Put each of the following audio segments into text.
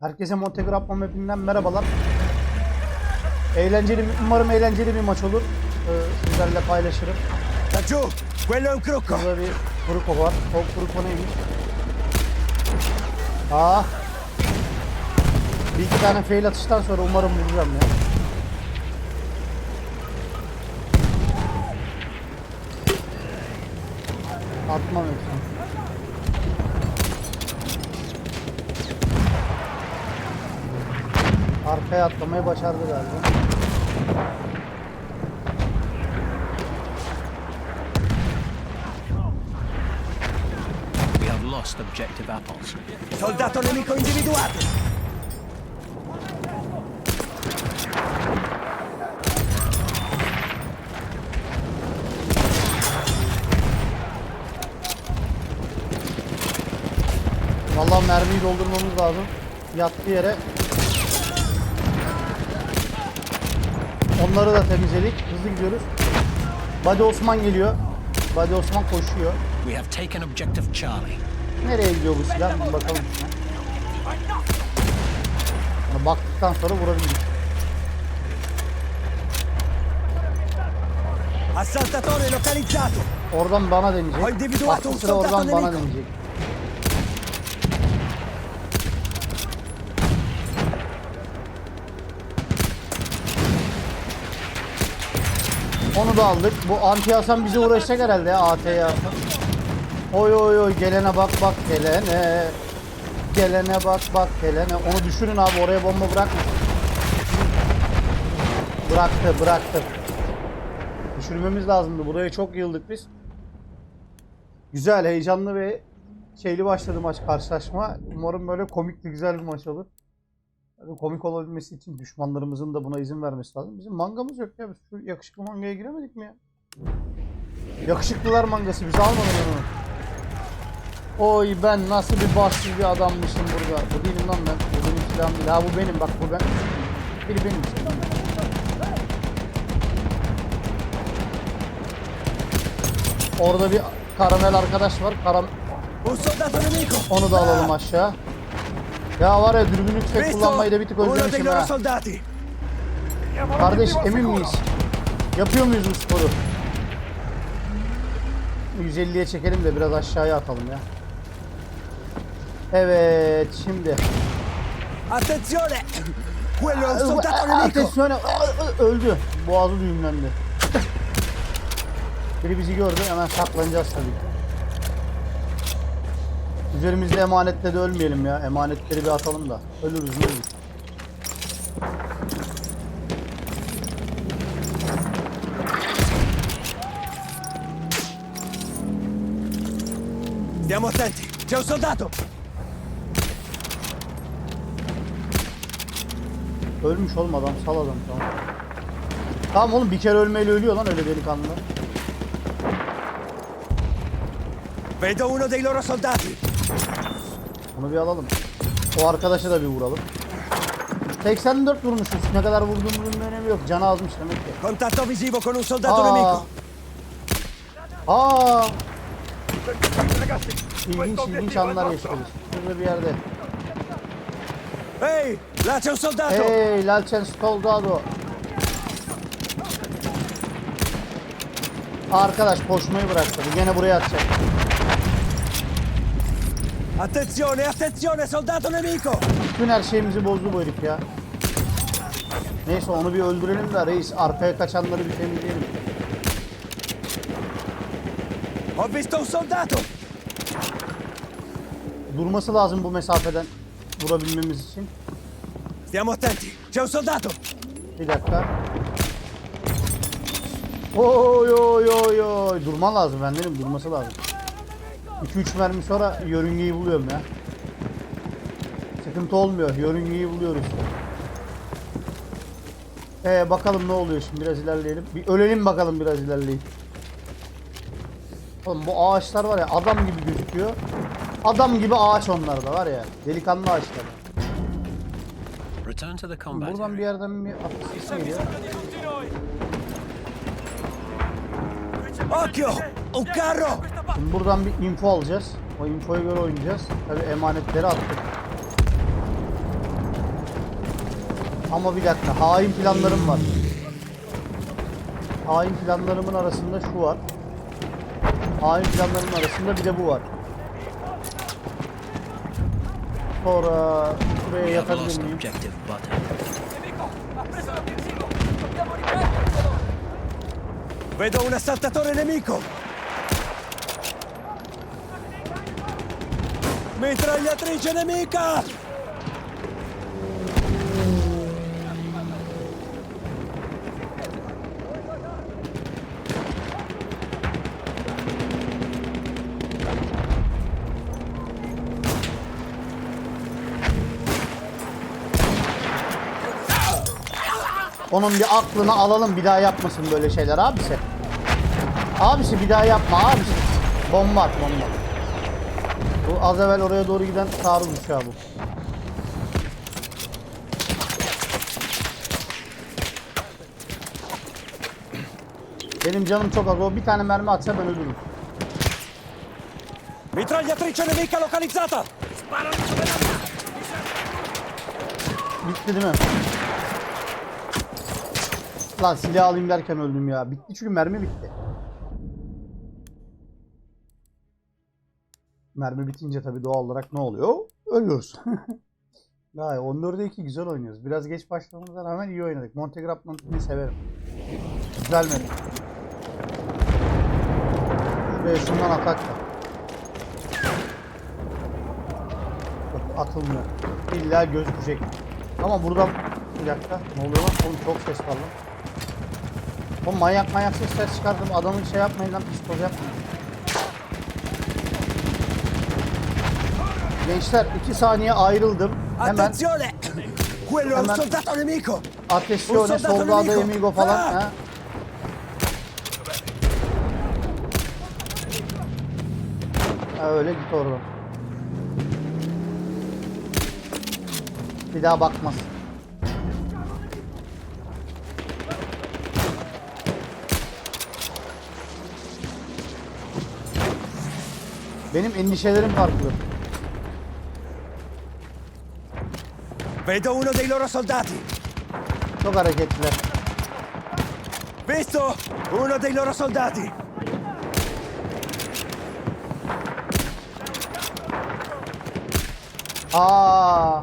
Herkese Monte Grappa Map'inden merhabalar. Eğlenceli, umarım eğlenceli bir maç olur. Ee, sizlerle paylaşırım. Laggiù, quello è un crocco. Burada bir Fruko var. O Fruko neymiş? Aa. Bir iki tane fail atıştan sonra umarım vuracağım ya. Atmam hepsini. Arkaya atlamayı başardı galiba. We have lost objective apples. Soldato nemico individuato. Vallahi mermiyi doldurmamız lazım. Yattığı yere. Onları da temizledik. Hızlı gidiyoruz. Badi Osman geliyor. Badi Osman koşuyor. We have taken objective Charlie. Nereye gidiyor bu silah? Bir bakalım. Yani baktıktan sonra vurabiliriz. Assaltatore localizzato. Oradan bana deneyecek. Aklı sıra oradan bana deneyecek. Onu da aldık. Bu anti Hasan bize uğraşacak herhalde ya Hasan. Oy oy oy gelene bak bak gelene. Gelene bak bak gelene. Onu düşürün abi oraya bomba bırakma. Bıraktı bıraktı. Düşürmemiz lazımdı. Buraya çok yıldık biz. Güzel, heyecanlı ve şeyli başladı maç karşılaşma. Umarım böyle komik ve güzel bir maç olur. Komik olabilmesi için düşmanlarımızın da buna izin vermesi lazım. Bizim mangamız yok ya. Biz şu yakışıklı mangaya giremedik mi ya? Yakışıklılar mangası biz almadık onu. Oy ben nasıl bir bahtsız bir adammışım burada. Bu değilim lan ben. Bu benim silahım değil. Ha bu benim bak bu ben. Biri benim. Orada bir karamel arkadaş var. Karam onu da alalım aşağı. Ya var ya dürbünlük tüfek Visto kullanmayı da bir tık özlemişim ha. Kardeş emin miyiz? Yapıyor muyuz bu sporu? 150'ye çekelim de biraz aşağıya atalım ya. Evet şimdi. Attenzione. Quello è un soldato nemico. Ateşhane öldü. Boğazı düğümlendi. Biri bizi gördü hemen saklanacağız tabii. Üzerimizde emanetle de ölmeyelim ya. Emanetleri bir atalım da. Ölürüz olur. Stiamo attenti. C'è un soldato. Ölmüş oğlum adam. Sal adam tamam. Tamam oğlum bir kere ölmeyle ölüyor lan öyle delikanlı. Vedo uno dei loro soldati. Bunu bir alalım. O arkadaşa da bir vuralım. 84 vurmuşuz. Ne kadar vurduğumuzun bir önemi yok. Canı azmış demek ki. Contatto visivo con un soldato nemico. Aa. İlginç ilginç anlar yaşıyoruz. Şurada bir yerde. Ehi, là c'è un soldato. Hey Lalçen Soldado. Arkadaş koşmayı bıraktı. Gene buraya atacak. Attenzione, attenzione, soldato nemico. Bütün her şeyimizi bozdu bu herif ya. Neyse onu bir öldürelim de reis arkaya kaçanları bir temizleyelim. Ho visto un soldato. Durması lazım bu mesafeden vurabilmemiz için. Stiamo attenti. C'è un soldato. Bir dakika. Oy oy oy oy. Durman lazım bendenim durması lazım. 2-3 mermi sonra yörüngeyi buluyorum ya. Sıkıntı olmuyor. Yörüngeyi buluyoruz. Ee, bakalım ne oluyor şimdi biraz ilerleyelim. Bir ölelim bakalım biraz ilerleyip. Oğlum bu ağaçlar var ya adam gibi gözüküyor. Adam gibi ağaç onlar da var ya. Delikanlı ağaçlar. Return to the combat Buradan bir yerden bir atış geliyor. Occhio, un carro. Şimdi buradan bir info alacağız. O infoya göre oynayacağız. Tabi emanetleri attık. Ama bir dakika hain planlarım var. Hain planlarımın arasında şu var. Hain planlarımın arasında bir de bu var. Sonra buraya yatabilir miyim? Vedo un assaltatore nemico! Mitragliatrice nemica! Onun bir aklını alalım bir daha yapmasın böyle şeyler abisi. Abisi bir daha yapma abisi. Bomba at bomba. Az evvel oraya doğru giden taarruz uçağı bu. Benim canım çok az. O bir tane mermi atsa ben ölürüm. Mitragliatrice nemica localizzata! Bitti değil mi? Lan silah alayım derken öldüm ya. Bitti çünkü mermi bitti. Mermi bitince tabii doğal olarak ne oluyor? Ölüyoruz. Vay 14'e 2 güzel oynuyoruz. Biraz geç başlamamıza rağmen iyi oynadık. Montegrap'ı severim. Güzel mi? Şuraya şundan atak da. Atılmıyor. İlla gözükecek. Ama buradan bir dakika ne oluyor lan? Oğlum çok ses var lan. Oğlum manyak manyak sesler çıkardım. Adamın şey yapmayın lan psikoz yapmayın. Gençler 2 saniye ayrıldım. Hemen Attenzione! Quello è un Hemen- soldato nemico! Un soldato Soldado nemico. Amigo falan. Ah! Ha. Ha, öyle git oradan. Bir daha bakmaz. Benim endişelerim farklı. Vedo uno dei loro soldati! Çok hareketliler. Visto! Uno dei loro soldati! Aa.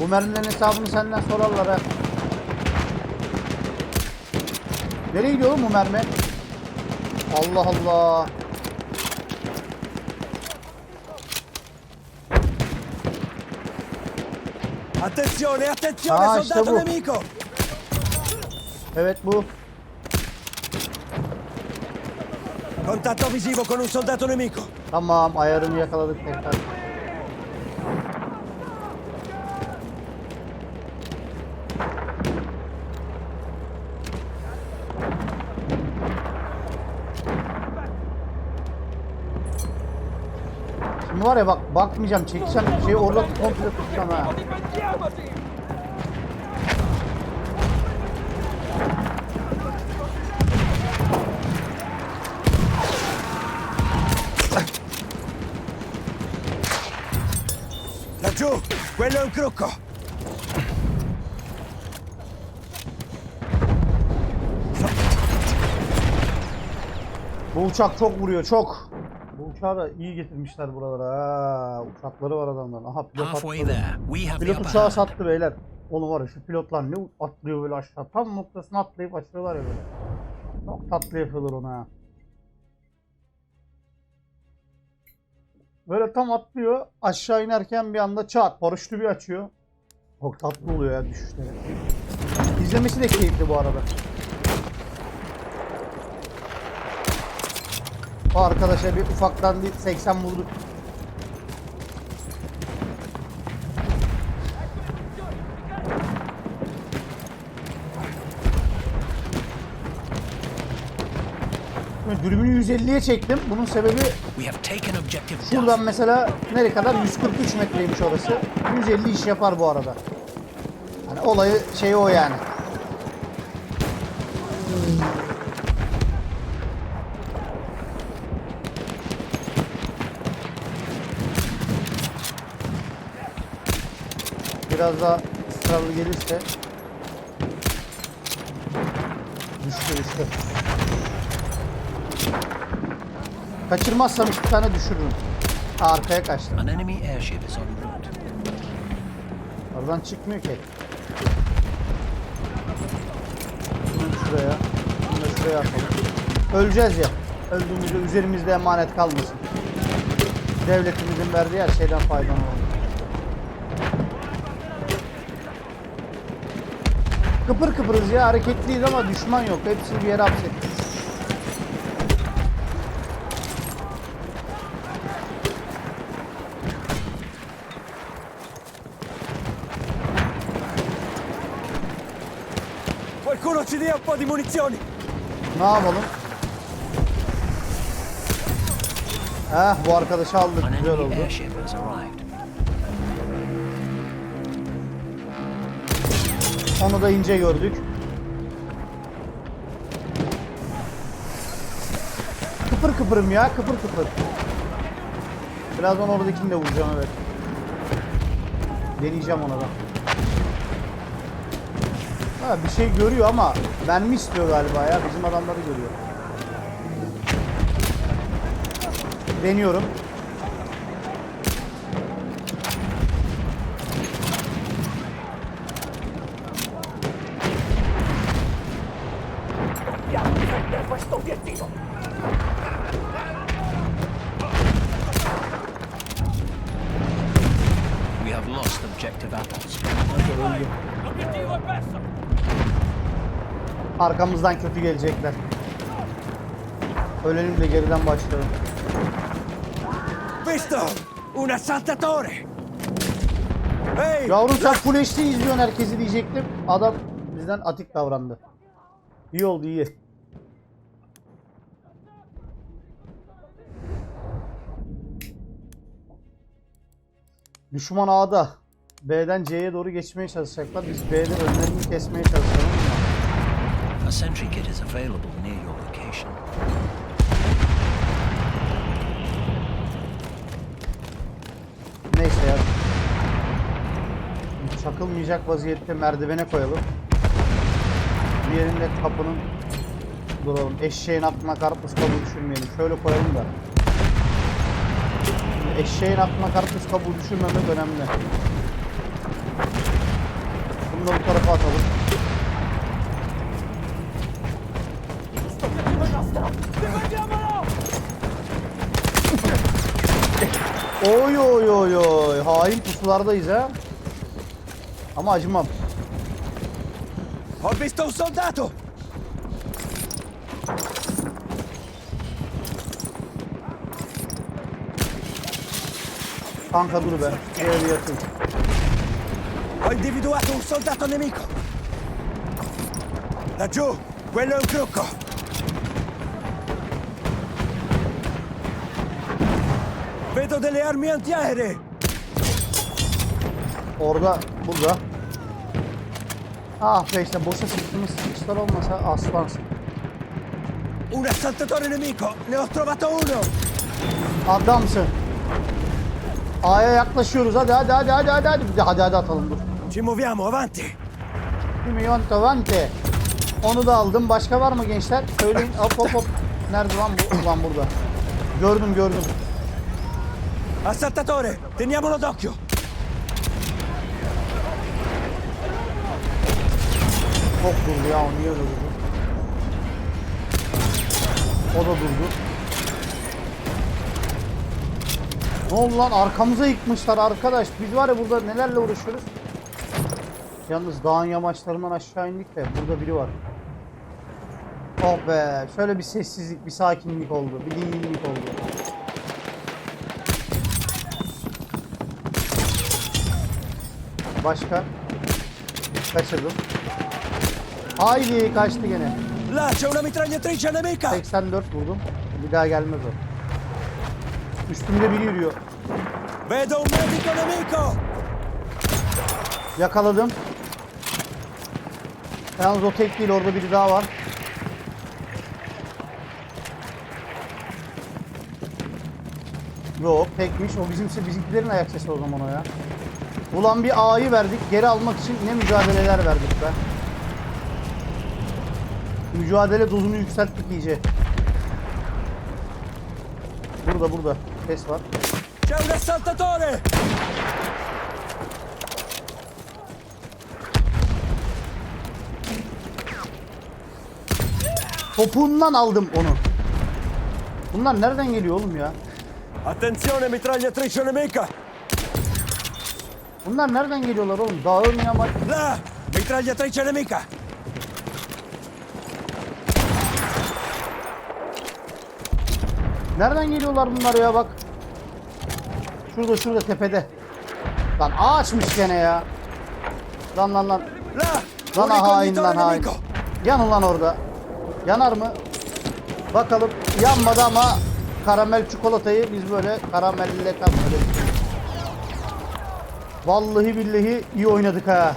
Bu mermilerin hesabını senden sorarlar ha. Nereye gidiyor oğlum bu mermi? Allah Allah. Attenzione, attenzione, Ah, soldato stavo- nemico! Evet bu. Contatto visivo con un soldato nemico! Tamam ayarını yakaladık tekrar. Şimdi var ya bak bakmayacağım çekeceğim şeyi orada komple tutacağım ha. Laggiù! Quello è un crocco! Bu uçak çok vuruyor çok. Uçağı da iyi getirmişler buralara. Ha, uçakları var adamların. Aha pilot the Pilot uçağı sattı beyler. Oğlum var ya şu pilotlar ne atlıyor böyle aşağı. Tam noktasına atlayıp açıyorlar ya böyle. Çok tatlı yapıyorlar onu ha. Böyle tam atlıyor. Aşağı inerken bir anda çat paraşütü bir açıyor. Çok tatlı oluyor ya düşüşleri. İzlemesi de keyifli bu arada. O arkadaşa bir ufaktan bir 80 vurduk. Dürbünü 150'ye çektim. Bunun sebebi şuradan mesela nereye kadar 143 metreymiş orası. 150 iş yapar bu arada. Hani olayı şey o yani. Biraz daha ısrarlı gelirse düştü düştü. Kaçırmazsam iki tane düşürürüm. Arkaya kaçtı. An enemy airship is en route. Oradan çıkmıyor ki. Bunu şuraya. Bunu da şuraya atalım. Öleceğiz ya. Öldüğümüzde üzerimizde emanet kalmasın. Devletimizin verdiği her şeyden faydalanalım. Kıpır kıpırız ya hareketliyiz ama düşman yok. Hepsini bir yere hapsettik. Qualcuno ci dia un po' di munizioni! Ne yapalım? Heh bu arkadaşı aldık. Güzel oldu. Onu da ince gördük. Kıpır kıpırım ya, kıpır kıpır. Birazdan oradakini de vuracağım evet. Deneyeceğim ona da. Ha, bir şey görüyor ama mermi istiyor galiba ya. Bizim adamları görüyor. Deniyorum. Arkamızdan kötü gelecekler. Ölelim de geriden başlayalım. Visto! Un assaltatore! Ehi! Yavrum sen Full HD izliyorsun herkesi diyecektim. Adam bizden atik davrandı. İyi oldu iyi. Düşman A'da. B'den C'ye doğru geçmeye çalışacaklar. Biz B'de önlerini kesmeye çalışalım. A sentry kit is available near your location. Neyse ya. Çakılmayacak vaziyette merdivene koyalım. Diğerinde kapının duralım. Eşeğin aklına karpuz kabuğu düşürmeyelim. Şöyle koyalım da. Şimdi Eşeğin aklına karpuz kabuğu düşürmemek önemli. Bunu da bu tarafa atalım. Oy oy oy oy. Hain pusulardayız ha. Ama acımam. Ho visto un soldato! Kanka dur be. Şuraya bir yatayım. Ho individuato un soldato nemico! Laggiù! Quello è un crocco! Vedo delle armi antiaeree! Orada, burada. Ah be işte boşa sıktığımız sıkışlar olmasa aslansın. Un assaltatore nemico! Ne ho trovato uno! Adamsın. A'ya yaklaşıyoruz. Hadi hadi hadi hadi hadi hadi. Hadi hadi atalım dur. Ci muoviamo, avanti! Milyon Tavante. Onu da aldım. Başka var mı gençler? Söyleyin. Hop hop hop. Nerede lan bu? Ulan burada. Gördüm gördüm. Assaltatore! Teniamolo d'occhio! Çok durdu ya. O niye öyle durdu? O da durdu. Ne oldu lan? Arkamıza yıkmışlar arkadaş. Biz var ya burada nelerle uğraşıyoruz. Yalnız dağın yamaçlarından aşağı indik de burada biri var. Oh be. Şöyle bir sessizlik, bir sakinlik oldu. Bir dinginlik oldu. Başka? Kaçırdım. Haydi kaçtı gene. Là c'è una mitragliatrice nemica! 84 vurdum. Bir daha gelmez o. Üstümde biri yürüyor. Vedo un medico nemico! Yakaladım. Yalnız o tek değil orada biri daha var. Yok tekmiş. O bizimse bizimkilerin ayak sesi o zaman o ya. Ulan bir A'yı verdik. Geri almak için ne mücadeleler verdik be. Mücadele dozunu yükselttik iyice. Burada burada. Ses var. C'è un assaltatore! Topuğundan aldım onu. Bunlar nereden geliyor oğlum ya? Attenzione, mitragliatrice nemica! Bunlar nereden geliyorlar oğlum? Dağın yamaç. Là! Mitragliatrice nemica! Nereden geliyorlar bunlar ya bak. Şurada şurada tepede. Lan ağaçmış gene ya. Lan lan lan. Là! Lan hain lan hain. Yan lan orada. Yanar mı? Bakalım yanmadı ama karamel çikolatayı biz böyle karamelle kapmadık. Vallahi billahi iyi oynadık ha.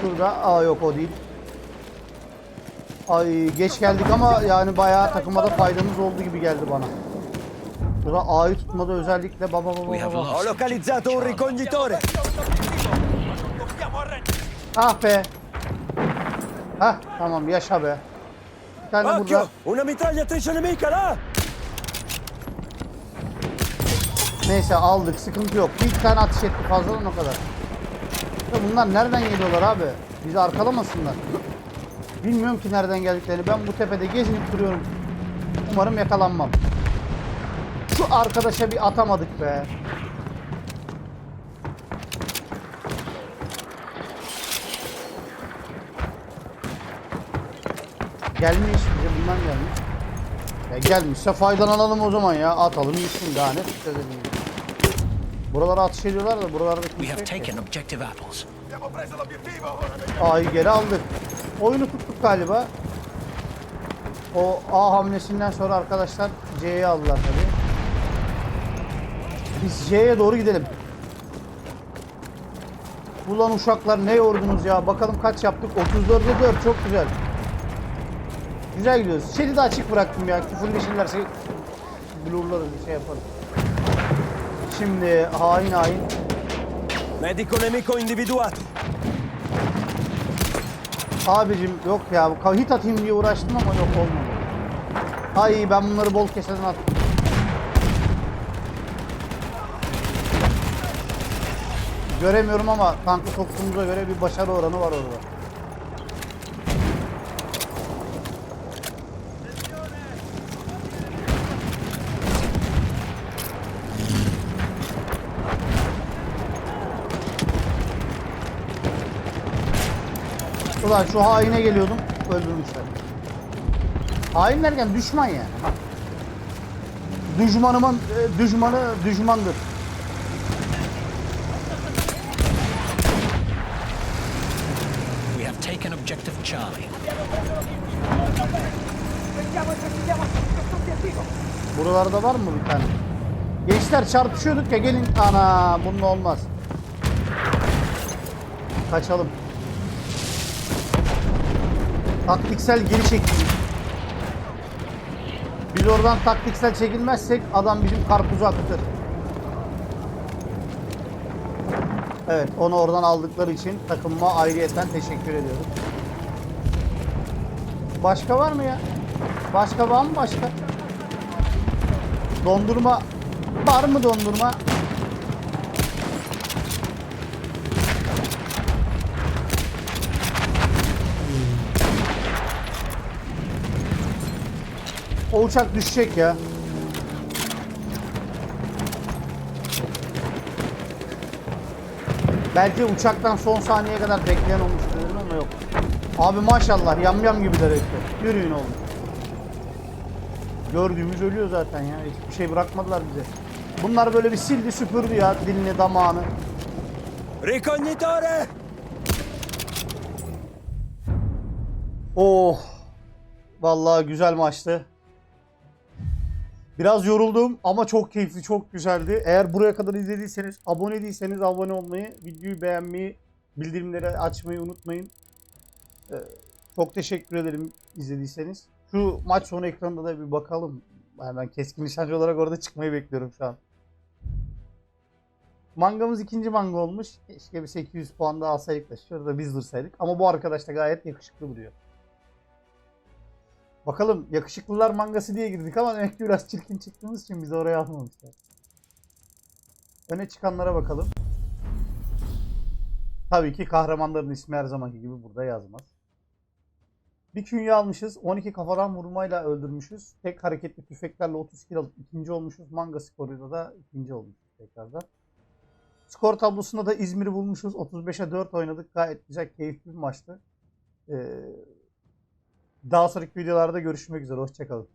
Şurada aa yok o değil. Ay geç geldik ama yani bayağı takıma da faydamız oldu gibi geldi bana. Şurada A'yı tutmada özellikle baba baba baba. Ho localizzato un ricognitore! Ah be. Hah tamam yaşa be. Bir tane burada. Una mitragliatrice nemica là! Neyse aldık sıkıntı yok. Bir tane ateş etti fazladan o kadar. Ya bunlar nereden geliyorlar abi? Bizi arkalamasınlar. Bilmiyorum ki nereden geldiklerini. Ben bu tepede gezinip duruyorum. Umarım yakalanmam. Şu arkadaşa bir atamadık be. Gelmiş bize bundan gelmiş. Ya gelmişse faydalanalım o zaman ya. Atalım gitsin daha ne gibi. Buralara atış ediyorlar da buralarda kimse yok ki. taken objective apples. A'yı geri aldık. Oyunu tuttuk galiba. O A hamlesinden sonra arkadaşlar C'ye aldılar tabii. Biz C'ye doğru gidelim. Ulan uşaklar ne yordunuz ya. Bakalım kaç yaptık. 34'e 4 çok güzel. Güzel gidiyoruz. De açık bıraktım ya. Küfürleşirlerse blurlarız bir şey yaparız. Şimdi hain hain. Medico nemico individuato! Abicim yok ya bu hit atayım diye uğraştım ama yok olmadı. Ay ben bunları bol keseden attım. Göremiyorum ama tankı soktuğumuza göre bir başarı oranı var orada. Ulan şu haine geliyordum, öldürmüşler. Hain derken düşman yani. Ha. Düşmanımın e, düşmanı düşmandır. We have taken objective Charlie. Buralarda var mı bir tane? Gençler çarpışıyorduk ya gelin. Ana bunun olmaz. Kaçalım. Taktiksel geri çekildik. Biz oradan taktiksel çekilmezsek adam bizim karpuzu akıtır. Evet onu oradan aldıkları için takımıma ayrıyeten teşekkür ediyorum. Başka var mı ya? Başka var mı başka? Dondurma var mı dondurma? O uçak düşecek ya. Belki uçaktan son saniyeye kadar bekleyen olmuştur dedim ama yok. Abi maşallah yamyam gibiler hepsi. Yürüyün oğlum. Gördüğümüz ölüyor zaten ya. Hiçbir şey bırakmadılar bize. Bunlar böyle bir sildi süpürdü ya dilini damağını. Ricognitore! Oh. Vallahi güzel maçtı. Biraz yoruldum ama çok keyifli, çok güzeldi. Eğer buraya kadar izlediyseniz, abone değilseniz abone olmayı, videoyu beğenmeyi, bildirimleri açmayı unutmayın. Ee, çok teşekkür ederim izlediyseniz. Şu maç sonu ekranında da bir bakalım. Yani ben keskin nişancı olarak orada çıkmayı bekliyorum şu an. Mangamız ikinci manga olmuş. Keşke bir 800 puan daha alsaydık da şurada biz dursaydık. Ama bu arkadaş da gayet yakışıklı duruyor. Bakalım yakışıklılar mangası diye girdik ama demek ki biraz çirkin çıktığımız için bizi oraya almamışlar. Öne çıkanlara bakalım. Tabii ki kahramanların ismi her zamanki gibi burada yazmaz. Bir künye almışız. 12 kafadan vurmayla öldürmüşüz. Tek hareketli tüfeklerle 30 kill alıp ikinci olmuşuz. Manga skoruyla da ikinci olmuşuz tekrardan. Skor tablosunda da İzmir'i bulmuşuz. 35'e 4 oynadık. Gayet güzel, keyifli bir maçtı. Ee, daha sonraki videolarda görüşmek üzere. Hoşçakalın.